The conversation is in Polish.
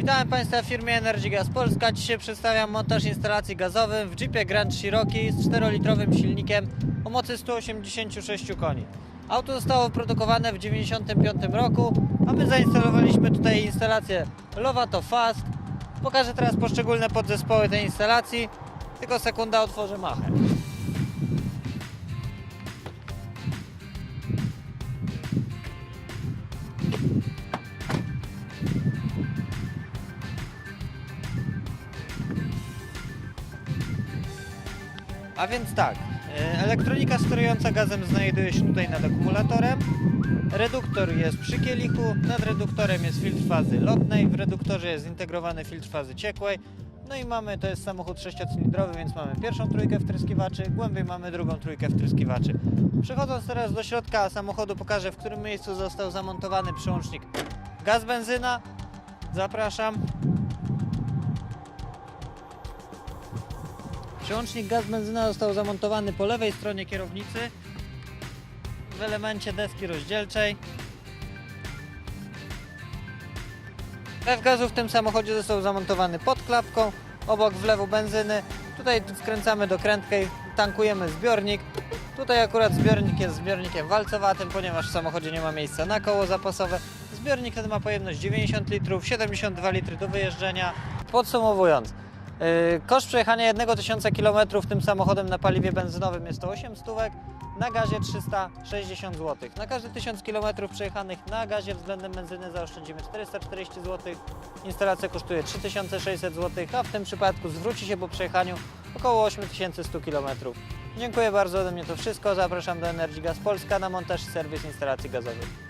Witam Państwa w firmie Energy Gas Polska. Dzisiaj przedstawiam montaż instalacji gazowym w Jeepie Grand Cherokee z 4-litrowym silnikiem o mocy 186 koni. Auto zostało wyprodukowane w 1995 roku, a my zainstalowaliśmy tutaj instalację Lovato Fast. Pokażę teraz poszczególne podzespoły tej instalacji, tylko sekunda otworzę machę. A więc tak, e, elektronika sterująca gazem znajduje się tutaj nad akumulatorem. Reduktor jest przy kielichu, nad reduktorem jest filtr fazy lotnej, w reduktorze jest zintegrowany filtr fazy ciekłej. No i mamy, to jest samochód sześciocylindrowy, więc mamy pierwszą trójkę wtryskiwaczy, głębiej mamy drugą trójkę wtryskiwaczy. Przechodząc teraz do środka samochodu pokażę w którym miejscu został zamontowany przełącznik gaz-benzyna. Zapraszam. Przełącznik gaz benzyna został zamontowany po lewej stronie kierownicy w elemencie deski rozdzielczej. Lew gazu w tym samochodzie został zamontowany pod klapką, obok wlewu benzyny. Tutaj wkręcamy dokrętkę i tankujemy zbiornik. Tutaj akurat zbiornik jest zbiornikiem walcowatym, ponieważ w samochodzie nie ma miejsca na koło zapasowe. Zbiornik ten ma pojemność 90 litrów, 72 litry do wyjeżdżenia. Podsumowując, Koszt przejechania 1000 km tym samochodem na paliwie benzynowym jest to 8 stówek, na gazie 360 zł. Na każdy 1000 km przejechanych na gazie względem benzyny zaoszczędzimy 440 zł. Instalacja kosztuje 3600 zł, a w tym przypadku zwróci się po przejechaniu około 8100 km. Dziękuję bardzo, ode mnie to wszystko. Zapraszam do Energy Gas Polska na montaż i serwis instalacji gazowych.